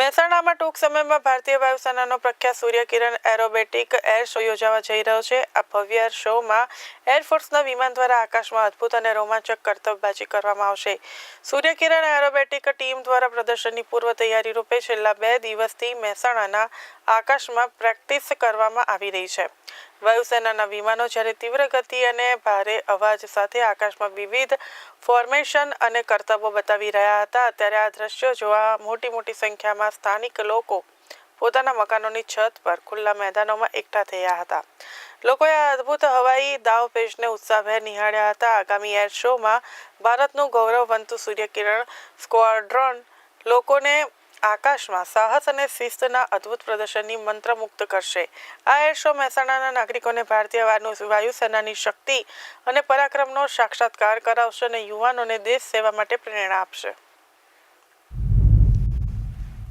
મહેસાણામાં ટૂંક સમયમાં ભારતીય વાયુસેનાનો પ્રખ્યાત સૂર્યકિરણ એરોબેટિક એર શો યોજાવા જઈ રહ્યો છે. આ ભવ્ય એર શોમાં એરફોર્સના વિમાન દ્વારા આકાશમાં અદ્ભુત અને રોમાંચક કરતબબાજી કરવામાં આવશે. સૂર્યકિરણ એરોબેટિક ટીમ દ્વારા પ્રદર્શનની પૂર્વ તૈયારી રૂપે છેલ્લા બે દિવસથી મહેસાણાના આકાશમાં પ્રેક્ટિસ કરવામાં આવી રહી છે. વાયુસેનાના વિમાનો જ્યારે તીવ્ર ગતિ અને ભારે અવાજ સાથે આકાશમાં વિવિધ ફોર્મેશન અને કરતબો બતાવી રહ્યા હતા, ત્યારે આ દ્રશ્યો જોવા મોટી મોટી સંખ્યામાં સ્થાનિક લોકો પોતાના મકાનોની છત પર ખુલ્લા મેદાનોમાં એકઠા થયા હતા. લોકોએ આ અદ્ભુત હવાઈ દાવપેશને ઉત્સાહભેર નિહાળ્યા હતા. આગામી એર શોમાં ભારતનું ગૌરવવંતું સૂર્યકિરણ સ્ક્વોડ્રોન લોકોને આકાશમાં સાહસ અને શિસ્તના અદ્ભુત પ્રદર્શનની મંત્રમુગ્ધ કરશે. આ એર શો મહેસાણાના નાગરિકોને ભારતીય વાયુ વાયુસેનાની શક્તિ અને પરાક્રમનો સાક્ષાત્કાર કરાવશે અને યુવાનોને દેશ સેવા માટે પ્રેરણા આપશે.